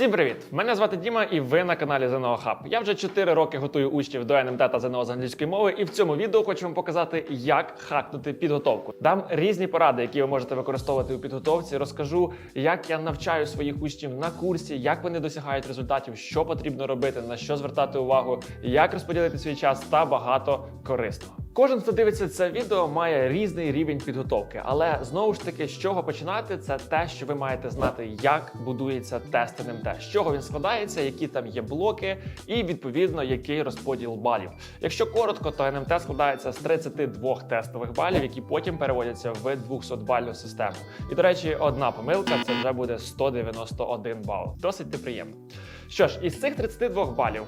Всім привіт! Мене звати Діма, і ви на каналі ЗНО Хаб. Я вже 4 роки готую учнів до НМТ та ЗНО з англійської мови, і в цьому відео хочу вам показати, як хакнути підготовку. Дам різні поради, які ви можете використовувати у підготовці. Розкажу, як я навчаю своїх учнів на курсі, як вони досягають результатів, що потрібно робити, на що звертати увагу, як розподілити свій час та багато корисного. Кожен, хто дивиться це відео, має різний рівень підготовки, але знову ж таки, з чого починати, це те, що ви маєте знати, як будується тест НМТ, з чого він складається, які там є блоки, і відповідно який розподіл балів. Якщо коротко, то НМТ складається з 32 тестових балів, які потім переводяться в 200-бальну систему. І до речі, одна помилка це вже буде 191 бал. Досить неприємно. Що ж, із цих 32 балів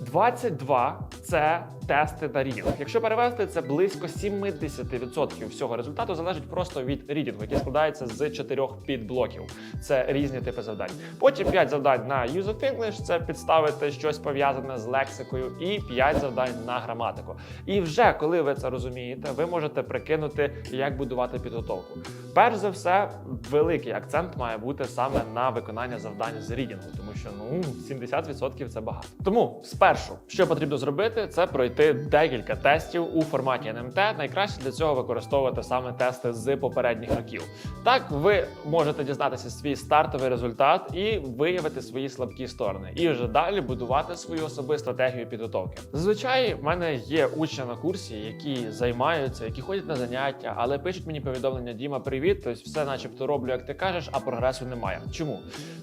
22 це тести на рідінг. Якщо перевести, це близько 70% всього результату залежить просто від рідінгу, який складається з чотирьох підблоків. Це різні типи завдань. Потім 5 завдань на Use of English, це підставити щось пов'язане з лексикою, і 5 завдань на граматику. І вже коли ви це розумієте, ви можете прикинути, як будувати підготовку. Перш за все, великий акцент має бути саме на виконання завдань з рідінгу, тому що ну 70% це багато. Тому спершу, що потрібно зробити, це пройти декілька тестів у форматі НМТ. Найкраще для цього використовувати саме тести з попередніх років. Так ви можете дізнатися свій стартовий результат і виявити свої слабкі сторони, і вже далі будувати свою особисту стратегію підготовки. Зазвичай в мене є учні на курсі, які займаються, які ходять на заняття, але пишуть мені повідомлення Діма, привіт. Тобто все, начебто, роблю, як ти кажеш, а прогресу немає. Чому?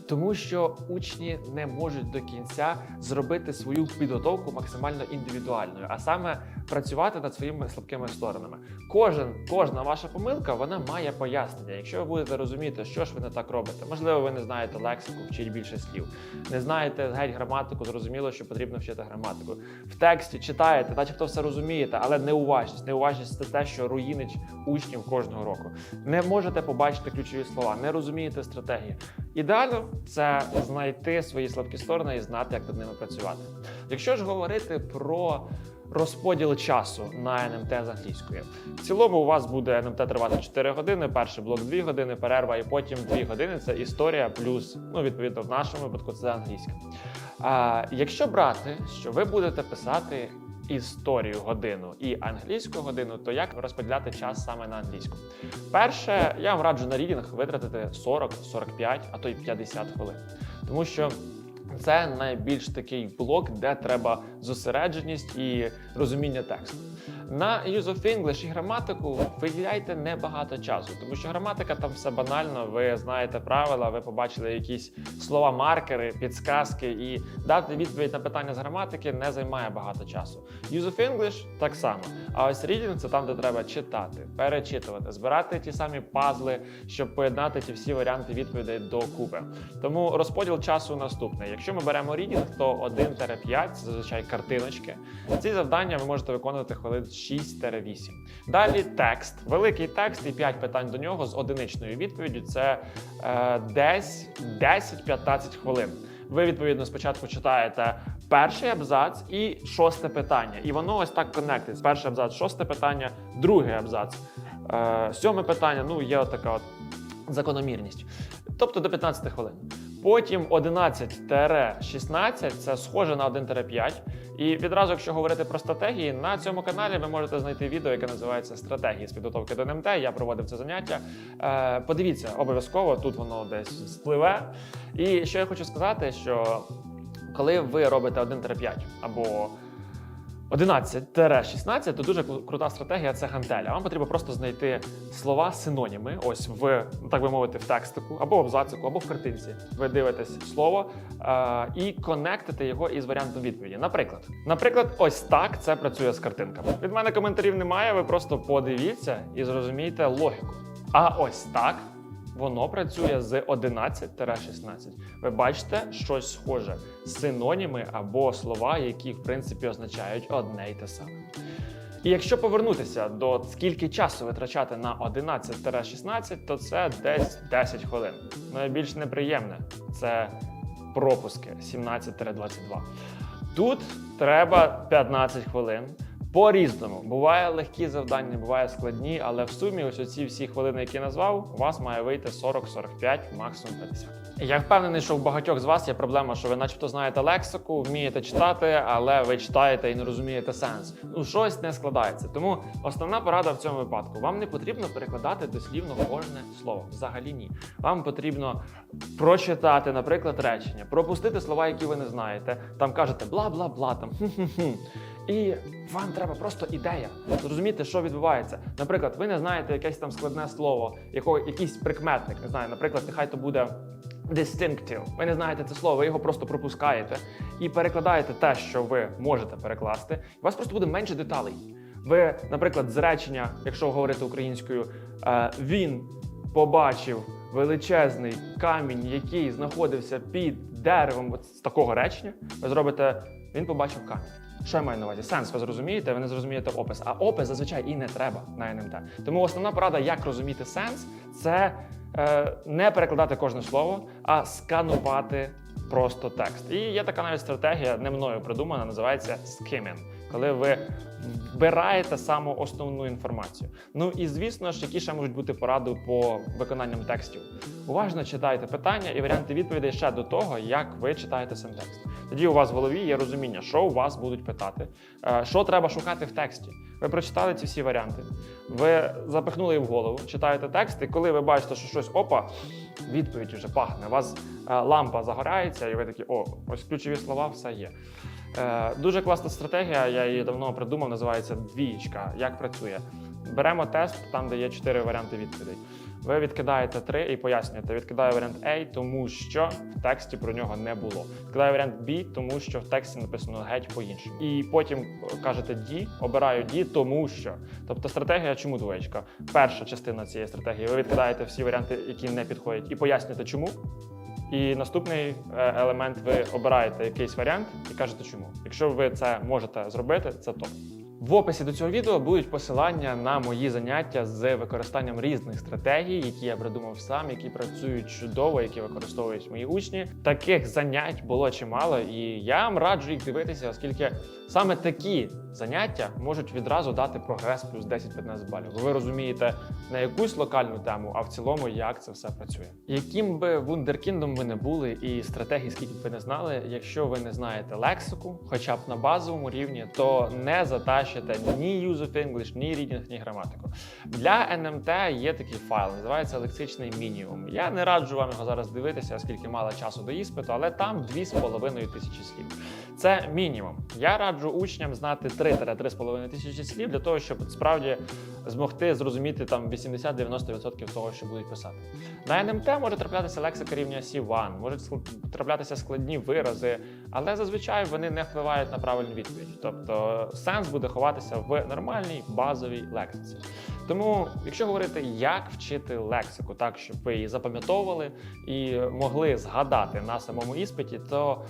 Тому що учні не можуть до кінця зробити свою підготовку максимально індивідуальною, а саме працювати над своїми слабкими сторонами. Кожен, кожна ваша помилка вона має пояснення. Якщо ви будете розуміти, що ж ви не так робите, можливо, ви не знаєте лексику, вчіть більше слів, не знаєте геть граматику, зрозуміло, що потрібно вчити граматику. В тексті читаєте, начебто все розумієте, але неуважність. Неуважність це те, що руїнить учнів кожного року. Не можете побачити ключові слова, не розумієте стратегії. Ідеально це знайти свої слабкі сторони і знати, як над ними працювати. Якщо ж говорити про розподіл часу на НМТ з англійської, в цілому у вас буде НМТ тривати 4 години, перший блок 2 години, перерва, і потім 2 години це історія, плюс, ну відповідно, в нашому випадку це англійська. А якщо брати, що ви будете писати історію годину і англійську годину, то як розподіляти час саме на англійську? Перше, я вам раджу на рідінг витратити 40, 45, а то й 50 хвилин. Тому що це найбільш такий блок, де треба зосередженість і розуміння тексту. На Use of English і граматику виділяйте небагато часу, тому що граматика там все банально. Ви знаєте правила, ви побачили якісь слова, маркери, підсказки, і дати відповідь на питання з граматики не займає багато часу. Use of English так само. А ось reading – це там, де треба читати, перечитувати, збирати ті самі пазли, щоб поєднати ті всі варіанти відповідей до купи. Тому розподіл часу наступний. Якщо ми беремо reading, то 1-5 це зазвичай картиночки. Ці завдання ви можете виконувати хвилин 6-8. Далі текст, великий текст і 5 питань до нього з одиничною відповіддю. Це е, десь 10-15 хвилин. Ви відповідно спочатку читаєте перший абзац і шосте питання. І воно ось так коннектить. Перший абзац, шосте питання, другий абзац, е, сьоме питання. Ну є от така от закономірність. Тобто до 15 хвилин. Потім 11-16 це схоже на 1-5. І відразу, якщо говорити про стратегії, на цьому каналі ви можете знайти відео, яке називається Стратегії з підготовки до НМТ. Я проводив це заняття. Е, подивіться, обов'язково тут воно десь спливе. І що я хочу сказати, що коли ви робите 1-5 або 11-16, то дуже крута стратегія це гантеля. Вам потрібно просто знайти слова синоніми, ось в так би мовити, в текстику, або в абзацику, або в картинці. Ви дивитесь слово е, і конектите його із варіантом відповіді. Наприклад, наприклад, ось так це працює з картинками. Від мене коментарів немає. Ви просто подивіться і зрозумієте логіку. А ось так Воно працює з 11-16. Ви бачите щось схоже синоніми або слова, які в принципі означають одне й те саме. І якщо повернутися до скільки часу витрачати на 11-16, то це десь 10 хвилин. Найбільш неприємне це пропуски 17-22. Тут треба 15 хвилин. По-різному. Буває легкі завдання, буває складні, але в сумі ось оці всі хвилини, які назвав, у вас має вийти 40-45, максимум 50. Я впевнений, що в багатьох з вас є проблема, що ви начебто знаєте лексику, вмієте читати, але ви читаєте і не розумієте сенс. Ну, щось не складається. Тому основна порада в цьому випадку: вам не потрібно перекладати дослівно кожне слово. Взагалі ні. Вам потрібно прочитати, наприклад, речення, пропустити слова, які ви не знаєте. Там кажете бла-бла-бла, там хм-хм-хм. І вам треба просто ідея. Зрозуміти, що відбувається. Наприклад, ви не знаєте якесь там складне слово, якого якийсь прикметник, не знаю, наприклад, нехай то буде. Distinctive. Ви не знаєте це слово, ви його просто пропускаєте і перекладаєте те, що ви можете перекласти. У вас просто буде менше деталей. Ви, наприклад, з речення, якщо говорити українською, е, він побачив величезний камінь, який знаходився під деревом от з такого речення. Ви зробите він побачив камінь. Що я маю на увазі? Сенс ви зрозумієте, ви не зрозумієте опис. А опис зазвичай і не треба на НМТ. Тому основна порада, як розуміти сенс, це е, не перекладати кожне слово, а сканувати просто текст. І є така навіть стратегія, не мною придумана, називається skimming, коли ви вбираєте саму основну інформацію. Ну і звісно ж, які ще можуть бути поради по виконанням текстів. Уважно читайте питання і варіанти відповідей ще до того, як ви читаєте сам текст. Тоді у вас в голові є розуміння, що у вас будуть питати, е, що треба шукати в тексті. Ви прочитали ці всі варіанти, ви запихнули їх в голову, читаєте текст, і коли ви бачите, що щось опа, відповідь вже пахне. У вас е, лампа загорається, і ви такі, о, ось ключові слова, все є. Е, Дуже класна стратегія, я її давно придумав, називається двієчка. Як працює? Беремо тест, там де є чотири варіанти відповідей. Ви відкидаєте три і пояснюєте. Відкидаю варіант A, тому що в тексті про нього не було. Відкидаю варіант B, тому що в тексті написано геть по-іншому. І потім кажете D, обираю D, тому що. Тобто стратегія чому двоєчка? Перша частина цієї стратегії. Ви відкидаєте всі варіанти, які не підходять, і пояснюєте чому. І наступний е, елемент ви обираєте якийсь варіант і кажете чому. Якщо ви це можете зробити, це топ. В описі до цього відео будуть посилання на мої заняття з використанням різних стратегій, які я придумав сам, які працюють чудово, які використовують мої учні. Таких занять було чимало, і я вам раджу їх дивитися, оскільки саме такі заняття можуть відразу дати прогрес плюс 10-15 балів. Ви розумієте не якусь локальну тему, а в цілому, як це все працює. Яким би вундеркіндом ви не були і стратегії, скільки б ви не знали, якщо ви не знаєте лексику, хоча б на базовому рівні, то не затащите ні Use of English, ні reading, ні граматику. Для НМТ є такий файл, називається лексичний мінімум. Я не раджу вам його зараз дивитися, оскільки мало часу до іспиту, але там 2,5 тисячі слів. Це мінімум. Я раджу учням знати 3-3,5 тисячі слів для того, щоб справді змогти зрозуміти там 80-90% того, що будуть писати. На НМТ може траплятися лексика рівня C1, можуть траплятися складні вирази, але зазвичай вони не впливають на правильну відповідь. Тобто сенс буде ховатися в нормальній базовій лексиці. Тому, якщо говорити, як вчити лексику, так щоб ви її запам'ятовували і могли згадати на самому іспиті, то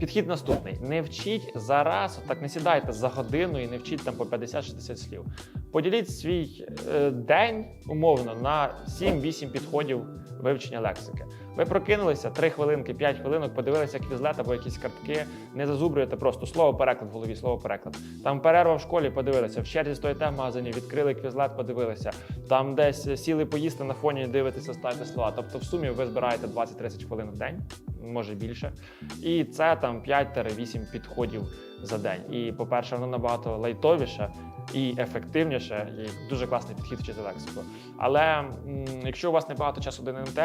підхід наступний: не вчіть зараз, так не сідайте за годину і не вчіть там по 50-60 слів. Поділіть свій е, день умовно на 7-8 підходів вивчення лексики. Ви прокинулися 3 хвилинки, 5 хвилинок, подивилися квізлет або якісь картки, не зазубрюєте просто слово переклад в голові, слово переклад. Там перерва в школі, подивилися, в черзі стоїте в магазині, відкрили квізлет, подивилися. Там десь сіли поїсти на фоні, дивитеся, ставите слова. Тобто, в сумі ви збираєте 20-30 хвилин в день, може більше. І це там 5-8 підходів за день. І, по-перше, воно набагато лайтовіше і ефективніше, і дуже класний підхід вчити лексику. Але м, якщо у вас небагато часу до НМТ,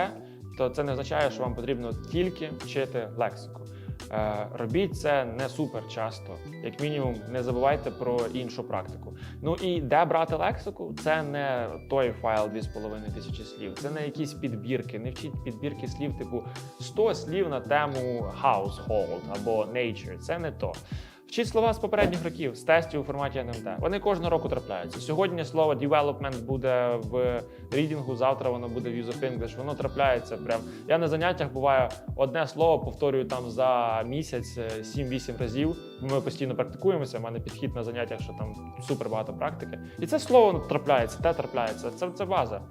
то це не означає, що вам потрібно тільки вчити лексику. Е, робіть це не супер часто. Як мінімум, не забувайте про іншу практику. Ну і де брати лексику? Це не той файл 2,5 тисячі слів, це не якісь підбірки. Не вчіть підбірки слів, типу 100 слів на тему household або nature. Це не то. Вчіть слова з попередніх років, з тестів у форматі НМТ. Вони кожного року трапляються. Сьогодні слово development буде в рідінгу, завтра воно буде в Use of English. Воно трапляється прям. Я на заняттях буває одне слово повторюю там за місяць е, 7-8 разів. Ми постійно практикуємося. У мене підхід на заняттях, що там супер багато практики. І це слово трапляється, те трапляється. Це, це база.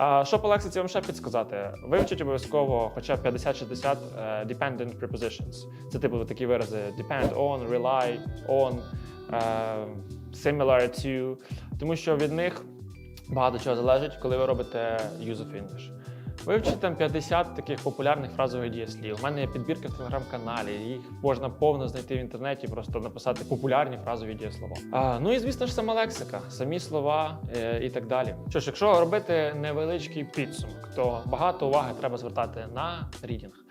А, що по вам ще підсказати? Вивчіть обов'язково хоча б 50-60 е, dependent prepositions. Це типу такі вирази depend on, rely on. е, similar to, тому що від них багато чого залежить, коли ви робите use of English. Вивчіть там 50 таких популярних фразових дієслів. У мене є підбірка в телеграм-каналі. Їх можна повно знайти в інтернеті, просто написати популярні фразові дієслова. А, ну і звісно ж сама лексика, самі слова е, і так далі. Що ж, якщо робити невеличкий підсумок, то багато уваги треба звертати на рідінг.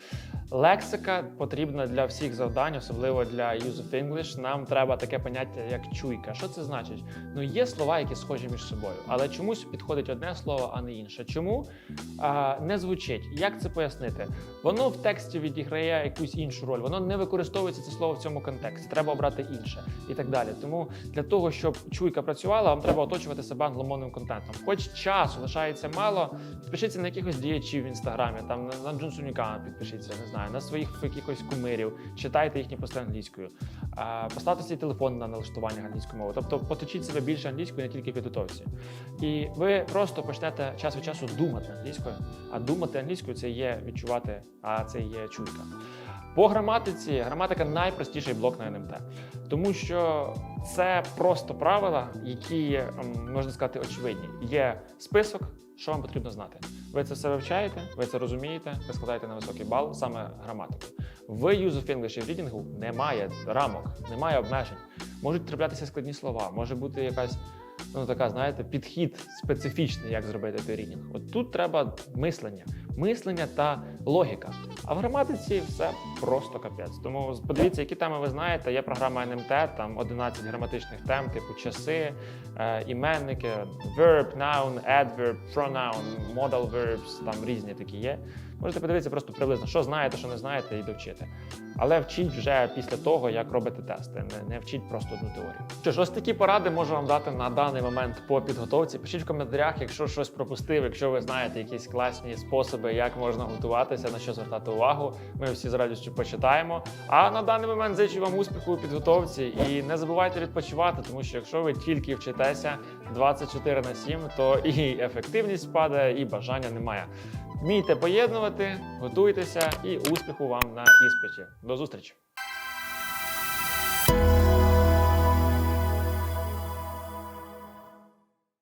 Лексика потрібна для всіх завдань, особливо для Use of English. Нам треба таке поняття, як чуйка. Що це значить? Ну є слова, які схожі між собою, але чомусь підходить одне слово, а не інше. Чому а, не звучить? Як це пояснити? Воно в тексті відіграє якусь іншу роль, воно не використовується це слово в цьому контексті. Треба обрати інше і так далі. Тому для того, щоб чуйка працювала, вам треба оточувати себе англомовним контентом. Хоч часу лишається мало, підпишіться на якихось діячів в інстаграмі, там на, на Джонсонюка підпишіться, не знаю, на своїх якихось кумирів, читайте їхні пости англійською. Поставте свій телефон на налаштування англійської мови. Тобто поточіть себе більше англійською, не тільки підготовці. І ви просто почнете час від часу думати англійською. А думати англійською це є відчувати, а це є чуйка. По граматиці граматика найпростіший блок на НМТ, тому що це просто правила, які ем, можна сказати очевидні. Є список, що вам потрібно знати. Ви це все вивчаєте, ви це розумієте, ви складаєте на високий бал саме граматику. В Use of English і в рідінгу немає рамок, немає обмежень. Можуть траплятися складні слова, може бути якась ну така, знаєте, підхід специфічний, як зробити той рідінг. От тут треба мислення, мислення та логіка. А в граматиці все просто капець. Тому подивіться, які теми ви знаєте. Є програма NMT, там 11 граматичних тем, типу часи, е, іменники, verb, noun, adverb, pronoun, modal verbs, там різні такі є. Можете подивитися просто приблизно, що знаєте, що не знаєте, і довчити. Але вчіть вже після того, як робите тести. Не, не вчіть просто одну теорію. Що ж, ось такі поради можу вам дати на даний момент по підготовці. Пишіть в коментарях, якщо щось пропустив, якщо ви знаєте якісь класні способи, як можна готуватися, на що звертати увагу. Ми всі з радістю почитаємо. А на даний момент зичу вам успіху у підготовці і не забувайте відпочивати, тому що якщо ви тільки вчитеся 24 на 7, то і ефективність падає, і бажання немає. Вмійте поєднувати, готуйтеся і успіху вам на іспиті. До зустрічі!